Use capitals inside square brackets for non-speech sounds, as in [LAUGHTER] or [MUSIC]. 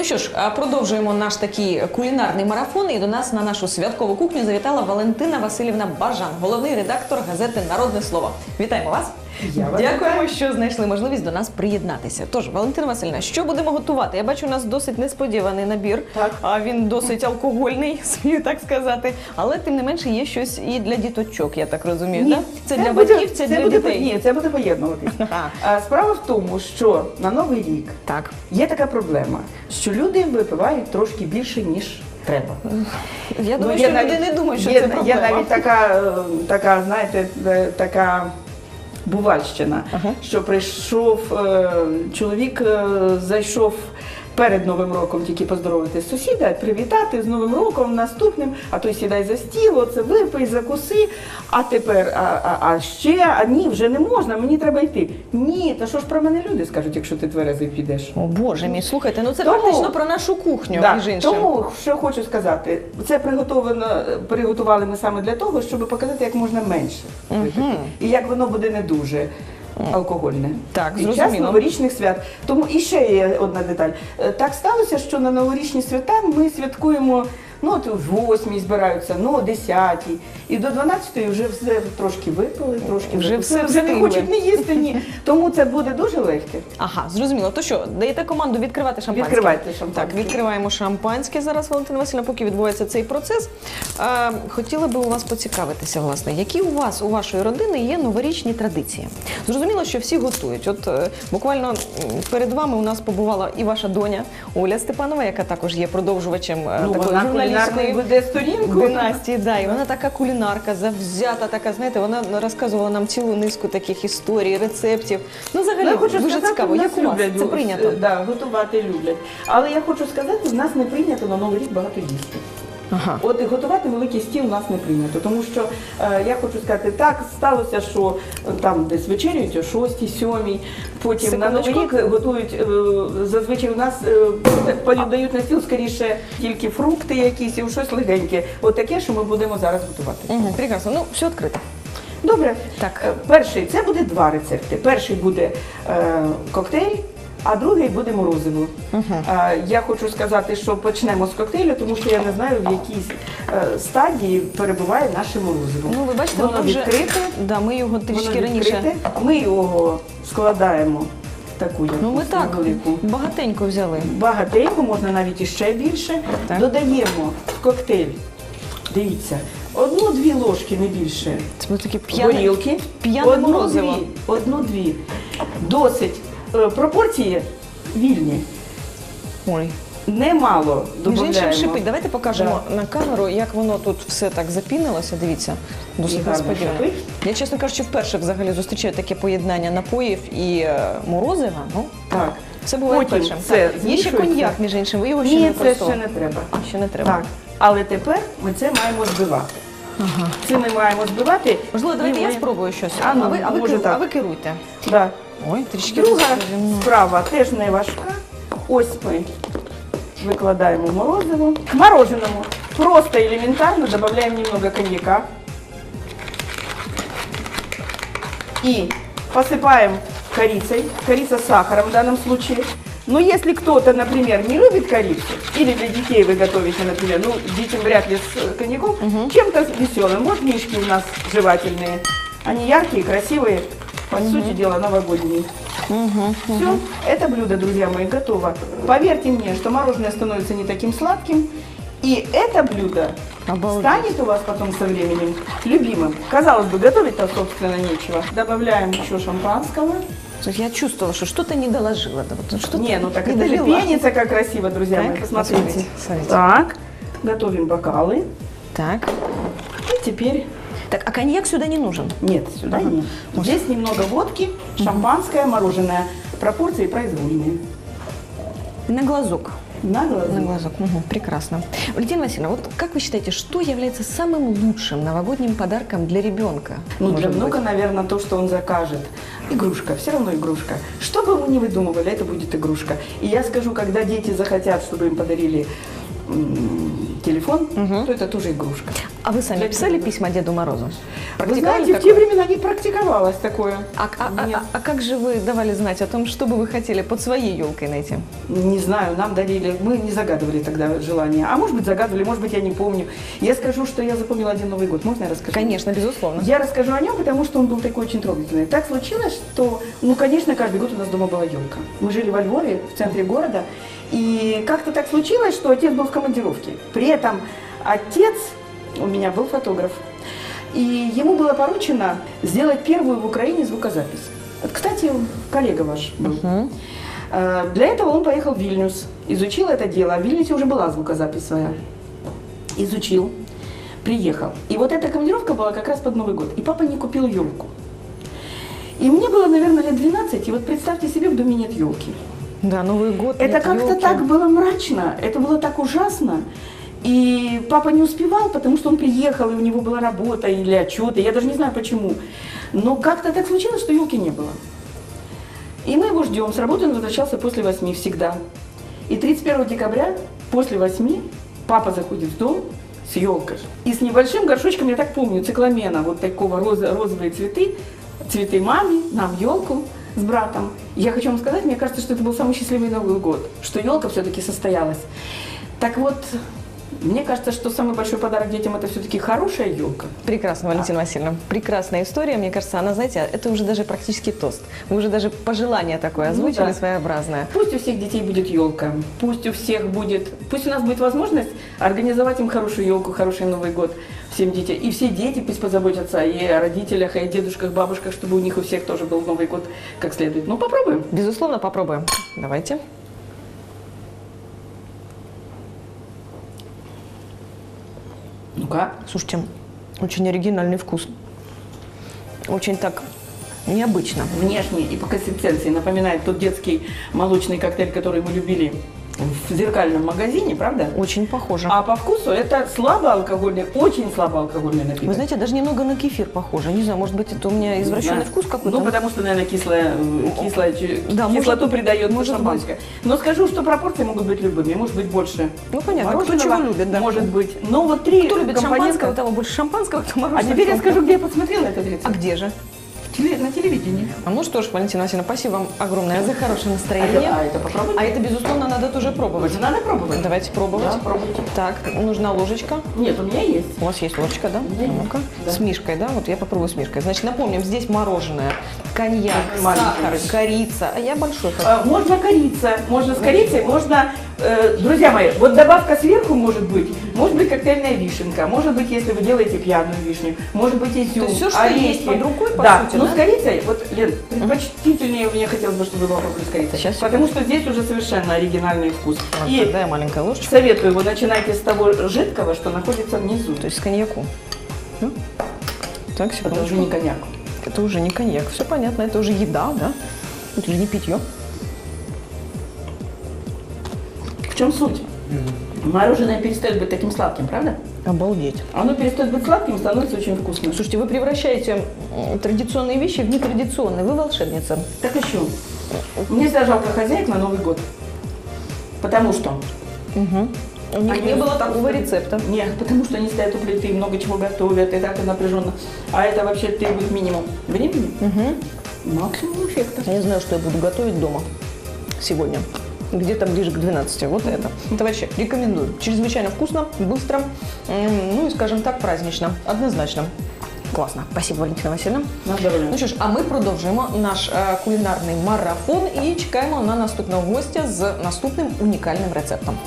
Ну що ж, а продовжуємо наш такий кулінарний марафон. І до нас на нашу святкову кухню завітала Валентина Васильівна Бажан, головний редактор газети Народне слово. Вітаємо вас! Дякуємо, що знайшли можливість до нас приєднатися. Тож, Валентина Васильівна, що будемо готувати? Я бачу, у нас досить несподіваний набір. Так. А він досить алкогольний, [LAUGHS] смію так сказати. Але тим не менше є щось і для діточок, я так розумію. Ні, так? Це, для буде- батьків, це, для буде, дітей. Ні, це буде поєднуватись. [LAUGHS] А справа в тому, що на Новий рік Так. є така проблема, що люди випивають трошки більше, ніж треба. Я думаю, є що люди не думають, що є, це проблема. Є навіть така, е, така, знаєте, е, така бувальщина, Ага. що прийшов чоловік, зайшов. Перед Новим роком тільки поздоровити сусіда, привітати з Новим роком наступним, а той сідай за стіл, оце випий, закуси. А тепер, а, а, а ще, а ні, вже не можна, мені треба йти. Ні, та що ж про мене люди скажуть, якщо ти тверезий підеш? О Боже мій, слухайте, ну це Тому- практично про нашу кухню, Да. між іншим. Тому що хочу сказати, це приготовлено, приготували ми саме для того, щоб показати як можна менше випити. і як воно буде не дуже. Алкогольне Так, під час зрозуміло. новорічних свят. Тому і ще є одна деталь. Е, Так сталося, що на новорічні свята ми святкуємо. Ну, от в восьмій збираються, ну, о десятій. І до 12-ї вже все трошки випили, трошки Вже все вже не хочуть не їсти, ні. Тому це буде дуже легке. Ага, зрозуміло. То що, даєте команду відкривати шампанське? Відкривайте шампанське. Так, відкриваємо шампанське зараз, Валентина Васильівна, поки відбувається цей процес. Е, хотіла би у вас поцікавитися, власне, які у вас, у вашої родини є новорічні традиції? Зрозуміло, що всі готують. От е, буквально перед вами у нас побувала і ваша доня Оля Степанова, яка також є продовжувачем е, Ну, такої вона журналістської сторінку. династії. Да, і вона така кулінарка, завзята, така, знаєте, вона розказувала нам цілу низку таких історій, рецептів. Ну, взагалі, Ну, я хочу дуже сказати, цікаво. Як у вас люблять це прийнято? Да, готувати люблять. Але я хочу сказати, в нас не прийнято на Новий рік багато їсти. Ага. От готувати великий стіл у нас не прийнято. Тому що е, я хочу сказати, так сталося, що е, там десь вечерюють о 6 7 потім на Новий рік готують, е, зазвичай у нас е, подають на стіл скоріше тільки фрукти якісь і щось легеньке. От таке, що ми будемо зараз готувати. Угу, прекрасно. Ну, все відкрито. Добре. Так. Е, Перший це буде два рецепти. Перший буде е, коктейль, а другий буде морозиво. Е, я хочу сказати, що почнемо з коктейлю, тому що я не знаю, в якій е, стадії перебуває наше морозиво. Ну, ви бачите, воно вже відкрите. Да, ми його трішки воно раніше. відкрите. Ми його складаємо в таку якусь Ну, ми так невелику. багатенько взяли. Багатенько, можна навіть іще більше. Так. Додаємо в коктейль. Дивіться, одну-дві ложки, не більше. Це буде таке п'яне. горілки. п'яне морозиво. Одну-дві. Одну-дві. Досить. Е, пропорції вільні. Ой. Немало Між іншим додаємо. шипить. Давайте покажемо на камеру, як воно тут все так запінилося. Дивіться, досить гарно несподівано. шипить. Я, чесно кажучи, вперше взагалі зустрічаю таке поєднання напоїв і е, морозива. Ну, Так. це буває Потім першим. це Так. Є ще змішується. коньяк, між іншим. Ви його ще Ні, не це ще використовували. не треба. Ще не треба. Так. Але тепер ми це маємо збивати. Це ми маємо збивати. Можливо, давайте І я ми- спробую щось. А, ну, ви, а, ви, може, керу- так. а ви керуйте. Да. Ой, трішки Друга розповім. справа теж не важка. Ось ми викладаємо морозиво. К мороженому просто элементарно добавляем немного коньяка. И посыпаем корицей. Корица с сахаром в данном случае. Но если кто-то, например, не любит корицу, или для детей вы готовите, например, ну, детям вряд ли с э, коньяком, чем-то веселым. Вот мишки у нас жевательные. Они яркие, красивые, по сути дела, новогодние. Все, это блюдо, друзья мои, готово. Поверьте мне, что мороженое становится не таким сладким, и это блюдо Обалдеть. станет у вас потом со временем любимым. Казалось бы, готовить-то, собственно, нечего. Добавляем еще шампанского. Я чувствовала, что что-то не доложила. что-то Не, ну так не это же долила. пенится, как красиво, друзья Так, мои, посмотрите. посмотрите, смотрите. Так, готовим бокалы. Так. И теперь... Так, а коньяк сюда не нужен. Нет, сюда Ага. нет. Здесь немного водки, шампанское, мороженое. Пропорции произвольные. На глазок. На глазу. На глазок. Мгм, прекрасно. Валентина Васильевна, вот как вы считаете, что является самым лучшим новогодним подарком для ребенка? Ну, для Может внука, быть? наверное, то, что он закажет. Игрушка, все равно игрушка. Что бы мы ни выдумывали, это будет игрушка. И я скажу, когда дети захотят, чтобы им подарили телефон, то это тоже игрушка. А вы сами Для писали письма Деду Морозу? Вы знаете, в такое? те времена не практиковалось такое. А, а- а- а как же вы давали знать о том, что бы вы хотели под своей елкой найти? Не знаю, нам дарили, мы не загадывали тогда желания. А может быть загадывали, может быть я не помню. Я скажу, что я запомнила один Новый год. Можно я расскажу? Конечно, безусловно. Я расскажу о нем, потому что он был такой очень трогательный. Так случилось, что, ну, конечно, каждый год у нас дома была елка. Мы жили во Львове, в центре города, и как-то так случилось, что отец был в командировке. При этом отец у меня был фотограф, и ему было поручено сделать первую в Украине звукозапись. Кстати, коллега ваш был. Э, Для этого он поехал в Вильнюс, изучил это дело. В Вильнюсе уже была звукозапись своя. Изучил, приехал. И вот эта командировка была как раз под Новый год. И папа не купил елку. И мне было, наверное, лет 12, и вот представьте себе, в доме нет елки. Да, Новый год. Это как-то так было мрачно, это было так ужасно. И папа не успевал, потому что он приехал, и у него была работа или отчеты, я даже не знаю почему. Но как-то так случилось, что елки не было. И мы его ждем. С работы он возвращался после восьми всегда. И 31 декабря после восьми папа заходит в дом с елкой. И с небольшим горшочком, я так помню, цикламена, вот такого розовые цветы, цветы маме, нам елку с братом. Я хочу вам сказать, мне кажется, что это был самый счастливый Новый год, что елка все-таки состоялась. Так вот, мне кажется, что самый большой подарок детям это все-таки хорошая елка. Прекрасно, Валентина Васильевна. Прекрасная история. Мне кажется, она, знаете, это уже даже практически тост. Вы уже даже пожелание такое Ну озвучили да. своеобразное. Пусть у всех детей будет елка, пусть у всех будет, пусть у нас будет возможность организовать им хорошую елку, хороший Новый год всем детям. И все дети пусть позаботятся и о родителях, и о дедушках, бабушках, чтобы у них у всех тоже был Новый год как следует. Ну, попробуем. Безусловно, попробуем. Давайте. Ну-ка. Слушайте, очень оригинальный вкус. Очень так необычно. Внешне и по консистенции напоминает тот детский молочный коктейль, который мы любили в зеркальном магазине, правда? Очень похоже. А по вкусу это слабоалкогольный, очень слабоалкогольный напиток. Вы знаете, даже немного на кефир похоже. Не знаю, может быть, это у меня извращенный Да. вкус какой-то. Ну, потому что, наверное, кислая, э, кислая Да, кислоту может- придает может шампанское. Но скажу, что пропорции могут быть любыми. Может быть, больше Ну, понятно, кто чего любит, да. Может быть. Но вот три Кто любит компонента. шампанского, того больше шампанского, кто [LAUGHS] А теперь я скажу, где я посмотрела этот А рецепт. где же? В теле- На телевидении. А ну что ж, Валентина Васильевна, спасибо вам огромное за хорошее А настроение. это, а это попробуйте. А это, безусловно, надо тоже пробовать. Это надо пробовать. Давайте пробовать. Да, пробуйте. Так, нужна ложечка. Нет, у меня есть. У вас есть ложечка, да? Ну-ка. Да. С мишкой, да? Вот я попробую с мишкой. Значит, напомним, здесь мороженое, коньяк, сахар, корица. А я большой хочу. А, Можно корица, можно с корицей, можно, э, друзья мои, вот добавка сверху может быть, может быть коктейльная вишенка, может быть, если вы делаете пьяную вишню, может быть изюм, То есть всё, что орехи. есть под рукой, по да, сути, но да? Корицей, вот, Лен, предпочтительнее мне хотелось бы, чтобы с корицей, Сейчас, потому что здесь уже совершенно оригинальный вкус. Вот, И тогда я маленькая ложечка. советую, вы начинайте с того жидкого, что находится внизу. То есть с коньяку. Ну, Так, Это уже секундочку. не коньяк. Это уже не коньяк. Все понятно, это уже еда, да? Это уже не питье. В чем суть? Мороженое перестает быть таким сладким, правда? Обалдеть. Оно перестает быть сладким, становится очень вкусным. Слушайте, вы превращаете традиционные вещи в нетрадиционные. Вы волшебница. Так еще. Мне всегда жалко хозяек на Новый год. Потому что? У них Они не было такого рецепта. Нет, потому что они стоят у плиты, много чего готовят, и так и напряженно. А это вообще требует минимум времени, максимум эффекта. Я знаю, что я буду готовить дома сегодня Где-то ближе к 12. Вот это. Это вообще рекомендую. Чрезвычайно вкусно, быстро, м, ну и, скажем так, празднично. Однозначно. Класно. Спасибо, Валентина Васильевна. На здоров'я. Ну що ж, а ми продовжуємо наш е, кулінарний марафон і чекаємо на наступного гостя з наступним унікальним рецептом.